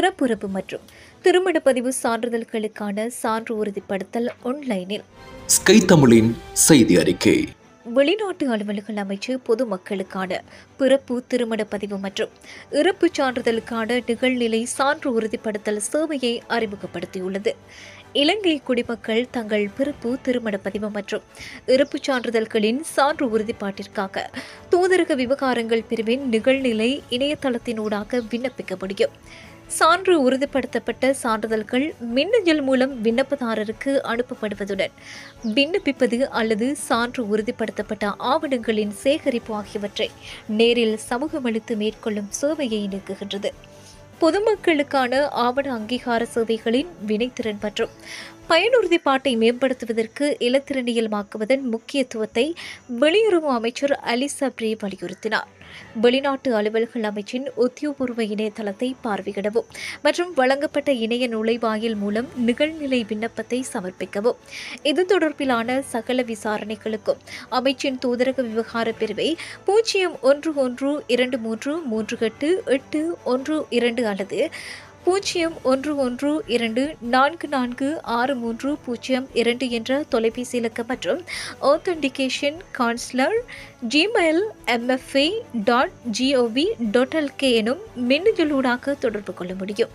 பிறப்புறுப்பு மற்றும் திருமண பதிவு சான்றிதழ்களுக்கான சான்று உறுதிப்படுத்தல் ஆன்லைனில் ஸ்கை தமிழின் செய்தி அறிக்கை. வெளிநாட்டு அலுவல்கள் அமைச்சு பொதுமக்களுக்கான பிறப்பு திருமண பதிவு மற்றும் இறப்புச் சான்றிதழுக்கான நிகழ்நிலை சான்று உறுதிப்படுத்தல் சேவையை அறிமுகப்படுத்தியுள்ளது. இலங்கை குடிமக்கள் தங்கள் பிறப்பு திருமண பதிவு மற்றும் இறப்புச் சான்றிதழ்களின் சான்று உறுதிப்பாட்டிற்காக தூதரக விவகாரங்கள் பிரிவின் நிகழ்நிலை இணையதளத்தினூடாக விண்ணப்பிக்க முடியும். சான்று உறுதிப்படுத்தப்பட்ட சான்றிதழ்கள் மின்னஞ்சல் மூலம் விண்ணப்பதாரருக்கு அனுப்பப்படுவதுடன் விண்ணப்பிப்பது அல்லது சான்று உறுதிப்படுத்தப்பட்ட ஆவணங்களின் சேகரிப்பு ஆகியவற்றை நேரில் சமூகமளித்து மேற்கொள்ளும் சேவையை நீக்குகின்றது. பொதுமக்களுக்கான ஆவண அங்கீகார சேவைகளின் வினைத்திறன் மற்றும் பயனுறுதிப்பாட்டை மேம்படுத்துவதற்கு இலத்திரனியல்மாக்குவதன் முக்கியத்துவத்தை வெளியுறவு அமைச்சர் அலிசப்ரி வலியுறுத்தினார். வெளிநாட்டு அலுவல்கள் அமைச்சின் உத்தியோகபூர்வ இணையதளத்தை பார்வையிடவும் மற்றும் வழங்கப்பட்ட இணைய நுழைவாயில் மூலம் நிகழ்நிலை விண்ணப்பத்தை சமர்ப்பிக்கவும். இது தொடர்பிலான சகல விசாரணைகளுக்கும் அமைச்சின் தூதரக விவகார பிரிவை பூஜ்ஜியம் ஒன்று ஒன்று இரண்டு மூன்று மூன்று எட்டு எட்டு ஒன்று இரண்டு அல்லது பூஜ்ஜியம் ஒன்று ஒன்று இரண்டு நான்கு நான்கு ஆறு மூன்று பூஜ்ஜியம் இரண்டு என்ற தொலைபேசி இலக்கம் மற்றும் authentication கான்ஸ்லர் Gmail MFA dot GOV dot LK எனும் மின்னஞ்சலூடாக தொடர்பு கொள்ள முடியும்.